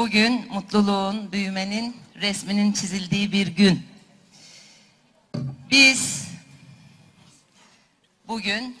Bugün mutluluğun, büyümenin resminin çizildiği bir gün. Biz bugün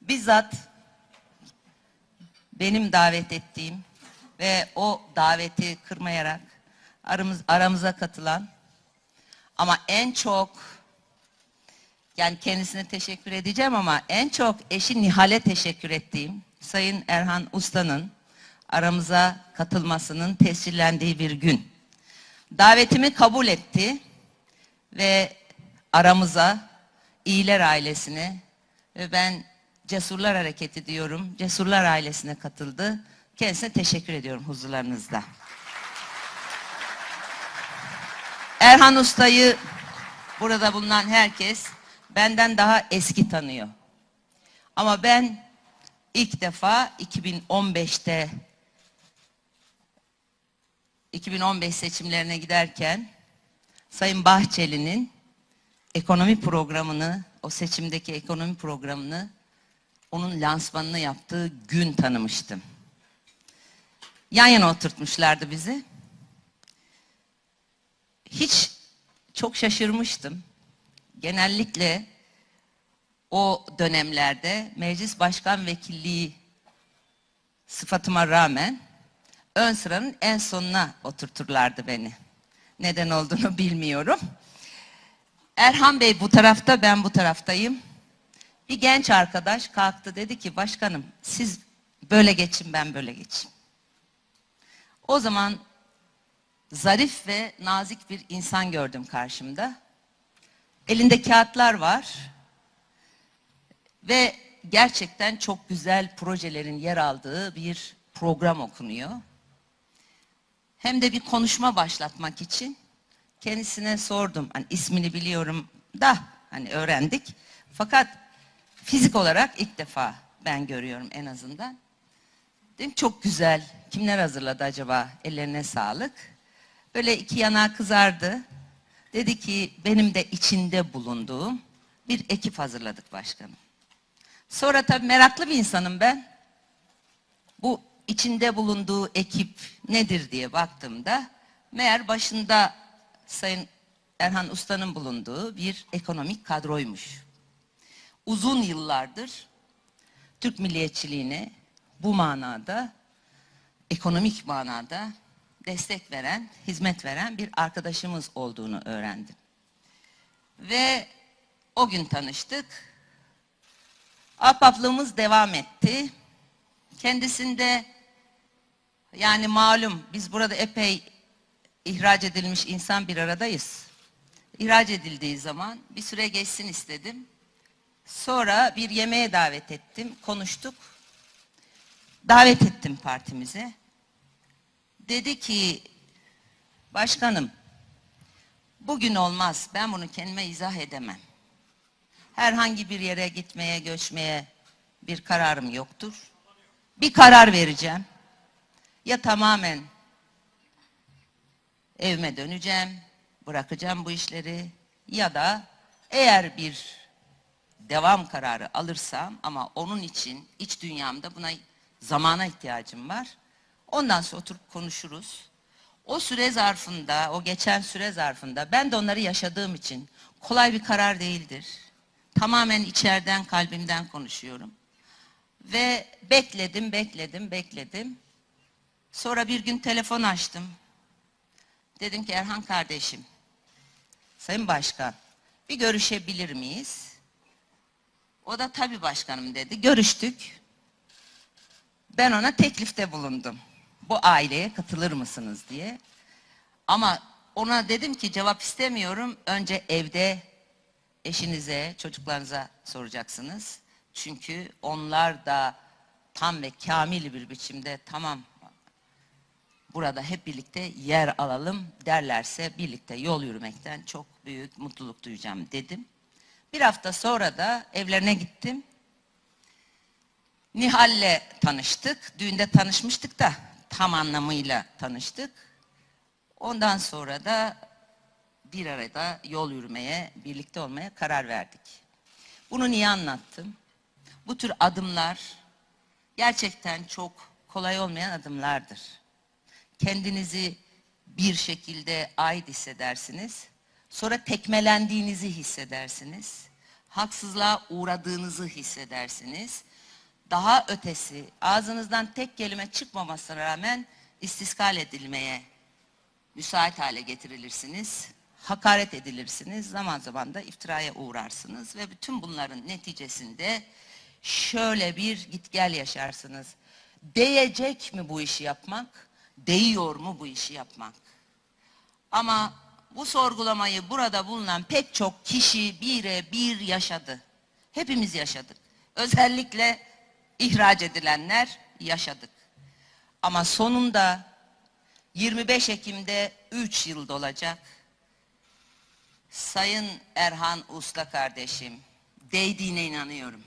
bizzat benim davet ettiğim ve o daveti kırmayarak aramız, aramıza katılan ama en çok yani kendisine teşekkür edeceğim ama en çok eşi Nihal'e teşekkür ettiğim Sayın Erhan Usta'nın aramıza katılmasının tescillendiği bir gün. Davetimi kabul etti ve aramıza iyiler ailesine ve ben Cesurlar Hareketi diyorum. Cesurlar ailesine katıldı. Kendisine teşekkür ediyorum huzurlarınızda. Erhan Usta'yı burada bulunan herkes benden daha eski tanıyor. Ama ben ilk defa 2015'te 2015 seçimlerine giderken Sayın Bahçeli'nin ekonomi programını, o seçimdeki ekonomi programını onun lansmanını yaptığı gün tanımıştım. Yan yana oturtmuşlardı bizi. Hiç çok şaşırmıştım. Genellikle o dönemlerde meclis başkan vekilliği sıfatıma rağmen ön sıranın en sonuna oturturlardı beni. Neden olduğunu bilmiyorum. Erhan Bey bu tarafta, ben bu taraftayım. Bir genç arkadaş kalktı dedi ki başkanım siz böyle geçin ben böyle geçeyim. O zaman zarif ve nazik bir insan gördüm karşımda. Elinde kağıtlar var ve gerçekten çok güzel projelerin yer aldığı bir program okunuyor. Hem de bir konuşma başlatmak için kendisine sordum. Hani ismini biliyorum da hani öğrendik. Fakat fizik olarak ilk defa ben görüyorum en azından. Dedim çok güzel. Kimler hazırladı acaba? Ellerine sağlık. Böyle iki yana kızardı. Dedi ki benim de içinde bulunduğum bir ekip hazırladık başkanım. Sonra tabii meraklı bir insanım ben. Bu içinde bulunduğu ekip nedir diye baktığımda meğer başında Sayın Erhan Usta'nın bulunduğu bir ekonomik kadroymuş. Uzun yıllardır Türk milliyetçiliğine bu manada, ekonomik manada destek veren, hizmet veren bir arkadaşımız olduğunu öğrendim. Ve o gün tanıştık. Ahbaplığımız devam etti. Kendisinde yani malum biz burada epey ihraç edilmiş insan bir aradayız. İhraç edildiği zaman bir süre geçsin istedim. Sonra bir yemeğe davet ettim, konuştuk. Davet ettim partimize. Dedi ki, başkanım, bugün olmaz, ben bunu kendime izah edemem. Herhangi bir yere gitmeye, göçmeye bir kararım yoktur. Bir karar vereceğim. Ya tamamen evime döneceğim, bırakacağım bu işleri ya da eğer bir devam kararı alırsam ama onun için iç dünyamda buna zamana ihtiyacım var. Ondan sonra oturup konuşuruz. O süre zarfında, o geçen süre zarfında ben de onları yaşadığım için kolay bir karar değildir. Tamamen içeriden, kalbimden konuşuyorum. Ve bekledim, bekledim, bekledim. Sonra bir gün telefon açtım. Dedim ki Erhan kardeşim, Sayın Başkan, bir görüşebilir miyiz? O da tabii başkanım dedi. Görüştük. Ben ona teklifte bulundum. Bu aileye katılır mısınız diye. Ama ona dedim ki cevap istemiyorum. Önce evde eşinize, çocuklarınıza soracaksınız. Çünkü onlar da tam ve kamil bir biçimde tamam burada hep birlikte yer alalım derlerse birlikte yol yürümekten çok büyük mutluluk duyacağım dedim. Bir hafta sonra da evlerine gittim. Nihal'le tanıştık. Düğünde tanışmıştık da tam anlamıyla tanıştık. Ondan sonra da bir arada yol yürümeye, birlikte olmaya karar verdik. Bunu niye anlattım? Bu tür adımlar gerçekten çok kolay olmayan adımlardır. Kendinizi bir şekilde ait hissedersiniz. Sonra tekmelendiğinizi hissedersiniz. Haksızlığa uğradığınızı hissedersiniz. Daha ötesi ağzınızdan tek kelime çıkmamasına rağmen istiskal edilmeye müsait hale getirilirsiniz. Hakaret edilirsiniz. Zaman zaman da iftiraya uğrarsınız ve bütün bunların neticesinde şöyle bir git gel yaşarsınız. Değecek mi bu işi yapmak? Değiyor mu bu işi yapmak? Ama bu sorgulamayı burada bulunan pek çok kişi bire bir yaşadı. Hepimiz yaşadık. Özellikle ihraç edilenler yaşadık. Ama sonunda 25 Ekim'de 3 yıl dolacak. Sayın Erhan Usta kardeşim, değdiğine inanıyorum.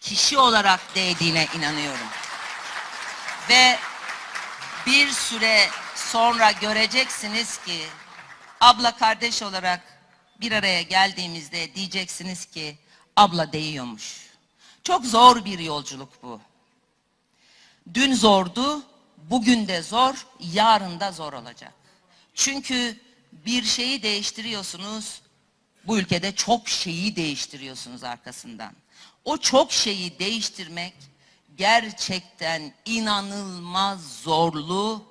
Kişi olarak değdiğine inanıyorum. Ve bir süre sonra göreceksiniz ki abla kardeş olarak bir araya geldiğimizde diyeceksiniz ki abla değiyormuş. Çok zor bir yolculuk bu. Dün zordu, bugün de zor, yarın da zor olacak. Çünkü bir şeyi değiştiriyorsunuz, bu ülkede çok şeyi değiştiriyorsunuz arkasından. O çok şeyi değiştirmek gerçekten inanılmaz zorlu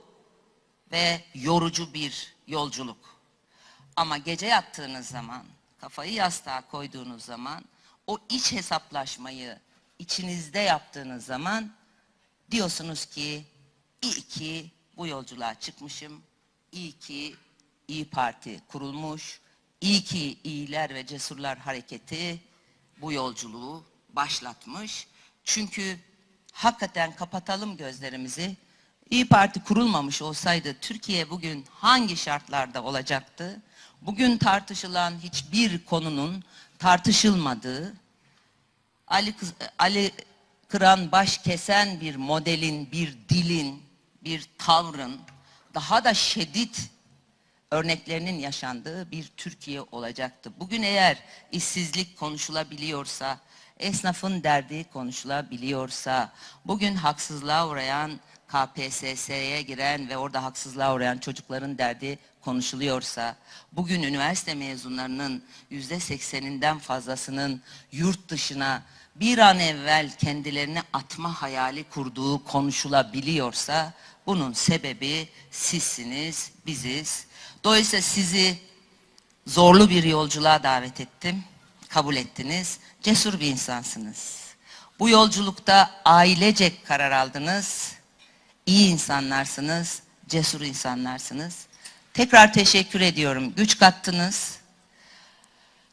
ve yorucu bir yolculuk. Ama gece yattığınız zaman, kafayı yastığa koyduğunuz zaman, o iç hesaplaşmayı içinizde yaptığınız zaman diyorsunuz ki iyi ki bu yolculuğa çıkmışım, iyi ki İyi Parti kurulmuş, iyi ki iyiler ve cesurlar hareketi bu yolculuğu başlatmış. Çünkü hakikaten kapatalım gözlerimizi. İyi Parti kurulmamış olsaydı Türkiye bugün hangi şartlarda olacaktı? Bugün tartışılan hiçbir konunun tartışılmadığı, Ali, Ali Kıran baş kesen bir modelin, bir dilin, bir tavrın daha da şiddet örneklerinin yaşandığı bir Türkiye olacaktı. Bugün eğer işsizlik konuşulabiliyorsa, esnafın derdi konuşulabiliyorsa, bugün haksızlığa uğrayan KPSS'ye giren ve orada haksızlığa uğrayan çocukların derdi konuşuluyorsa, bugün üniversite mezunlarının yüzde sekseninden fazlasının yurt dışına bir an evvel kendilerini atma hayali kurduğu konuşulabiliyorsa, bunun sebebi sizsiniz, biziz. Dolayısıyla sizi zorlu bir yolculuğa davet ettim. Kabul ettiniz. Cesur bir insansınız. Bu yolculukta ailecek karar aldınız. İyi insanlarsınız, cesur insanlarsınız. Tekrar teşekkür ediyorum. Güç kattınız.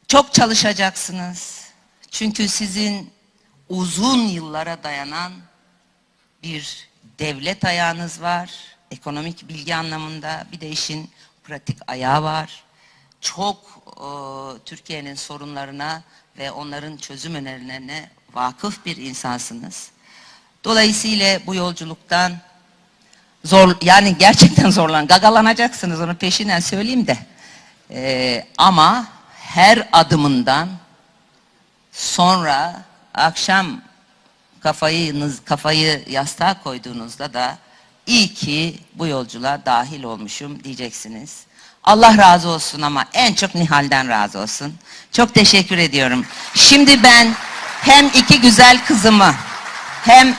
Çok çalışacaksınız. Çünkü sizin uzun yıllara dayanan bir devlet ayağınız var. Ekonomik bilgi anlamında bir de işin pratik ayağı var. Çok e, Türkiye'nin sorunlarına ve onların çözüm önerilerine vakıf bir insansınız. Dolayısıyla bu yolculuktan zor yani gerçekten zorlan gagalanacaksınız onu peşinden söyleyeyim de. E, ama her adımından sonra akşam kafayı kafayı yastığa koyduğunuzda da iyi ki bu yolculuğa dahil olmuşum diyeceksiniz. Allah razı olsun ama en çok Nihal'den razı olsun. Çok teşekkür ediyorum. Şimdi ben hem iki güzel kızımı hem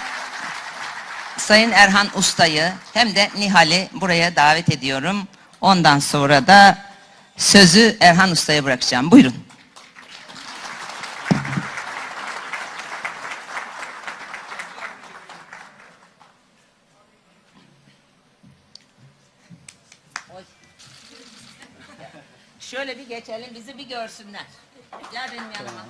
Sayın Erhan Usta'yı hem de Nihal'i buraya davet ediyorum. Ondan sonra da sözü Erhan Usta'ya bırakacağım. Buyurun. Bizi bir görsünler. Gel benim yanıma.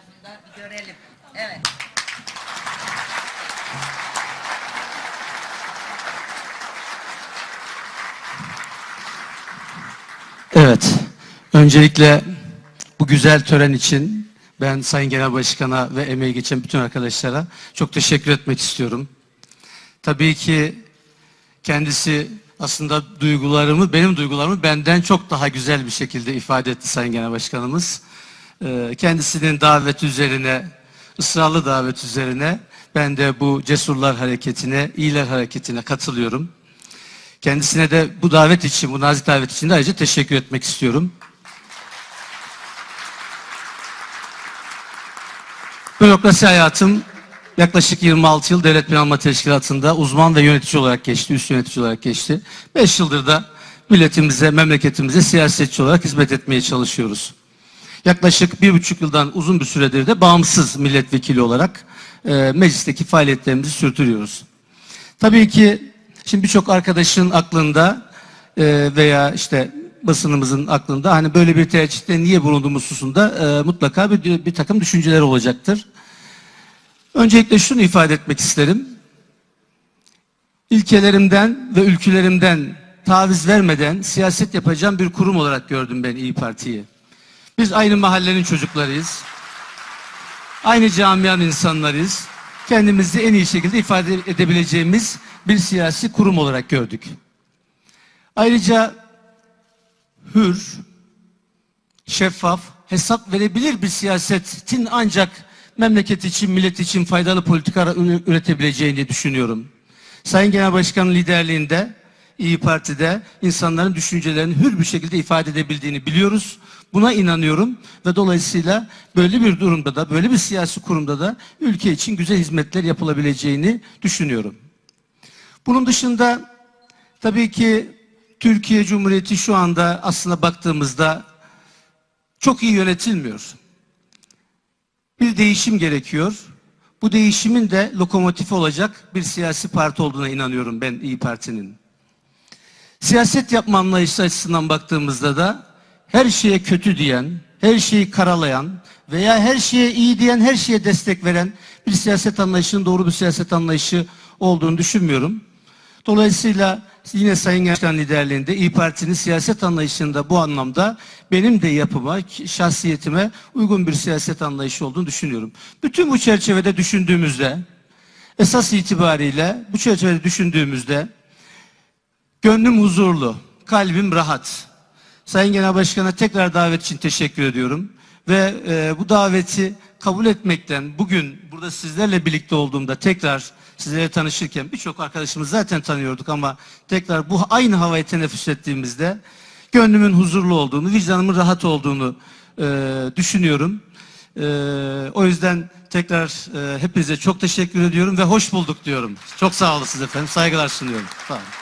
Sen, bir tarafında bir görelim. Evet. Evet. Öncelikle bu güzel tören için ben Sayın Genel Başkan'a ve emeği geçen bütün arkadaşlara çok teşekkür etmek istiyorum. Tabii ki kendisi aslında duygularımı, benim duygularımı benden çok daha güzel bir şekilde ifade etti Sayın Genel Başkanımız. Ee, Kendisinin daveti üzerine, ısrarlı davet üzerine ben de bu cesurlar hareketine, iyiler hareketine katılıyorum. Kendisine de bu davet için, bu nazik davet için de ayrıca teşekkür etmek istiyorum. Bürokrasi hayatım yaklaşık 26 yıl Devlet Planlama Teşkilatı'nda uzman ve yönetici olarak geçti, üst yönetici olarak geçti. 5 yıldır da milletimize, memleketimize siyasetçi olarak hizmet etmeye çalışıyoruz. Yaklaşık bir buçuk yıldan uzun bir süredir de bağımsız milletvekili olarak e, meclisteki faaliyetlerimizi sürdürüyoruz. Tabii ki şimdi birçok arkadaşın aklında e, veya işte basınımızın aklında hani böyle bir tercihte niye bulunduğumuz hususunda e, mutlaka bir, bir takım düşünceler olacaktır. Öncelikle şunu ifade etmek isterim. İlkelerimden ve ülkülerimden taviz vermeden siyaset yapacağım bir kurum olarak gördüm ben İyi Parti'yi. Biz aynı mahallenin çocuklarıyız. Aynı camianın insanlarıyız. Kendimizi en iyi şekilde ifade edebileceğimiz bir siyasi kurum olarak gördük. Ayrıca hür, şeffaf, hesap verebilir bir siyasetin ancak memleket için, millet için faydalı politikalar üre- üretebileceğini düşünüyorum. Sayın Genel Başkan'ın liderliğinde İyi Parti'de insanların düşüncelerini hür bir şekilde ifade edebildiğini biliyoruz. Buna inanıyorum ve dolayısıyla böyle bir durumda da, böyle bir siyasi kurumda da ülke için güzel hizmetler yapılabileceğini düşünüyorum. Bunun dışında tabii ki Türkiye Cumhuriyeti şu anda aslında baktığımızda çok iyi yönetilmiyor. Bir değişim gerekiyor. Bu değişimin de lokomotifi olacak bir siyasi parti olduğuna inanıyorum ben İyi Parti'nin. Siyaset yapma anlayışı açısından baktığımızda da her şeye kötü diyen, her şeyi karalayan veya her şeye iyi diyen, her şeye destek veren bir siyaset anlayışının doğru bir siyaset anlayışı olduğunu düşünmüyorum. Dolayısıyla yine Sayın Başkan liderliğinde İyi Parti'nin siyaset anlayışında bu anlamda benim de yapıma, şahsiyetime uygun bir siyaset anlayışı olduğunu düşünüyorum. Bütün bu çerçevede düşündüğümüzde, esas itibariyle bu çerçevede düşündüğümüzde Gönlüm huzurlu, kalbim rahat. Sayın Genel Başkan'a tekrar davet için teşekkür ediyorum. Ve e, bu daveti kabul etmekten bugün burada sizlerle birlikte olduğumda tekrar sizlere tanışırken birçok arkadaşımız zaten tanıyorduk ama tekrar bu aynı havayı teneffüs ettiğimizde gönlümün huzurlu olduğunu, vicdanımın rahat olduğunu e, düşünüyorum. E, o yüzden tekrar e, hepinize çok teşekkür ediyorum ve hoş bulduk diyorum. Çok sağ olasınız efendim. Saygılar sunuyorum. Sağ olun.